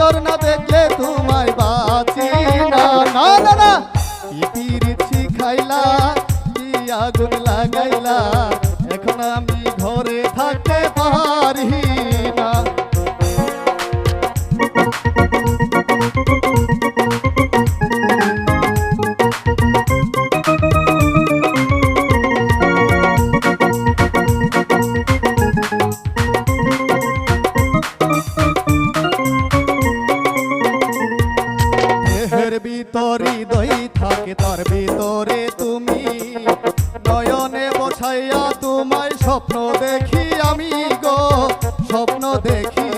নজর না দেখলে তোমায় বাঁচি না। না কি আগুন লাগাইলা, এখন আমি ঘরে থাকতে পারি না। দেহের ভিতরে দই থাকে, তার ভিতরে তুমি নয়নে বছাইয়া তোমায় স্বপ্ন দেখি আমি গো, স্বপ্ন দেখি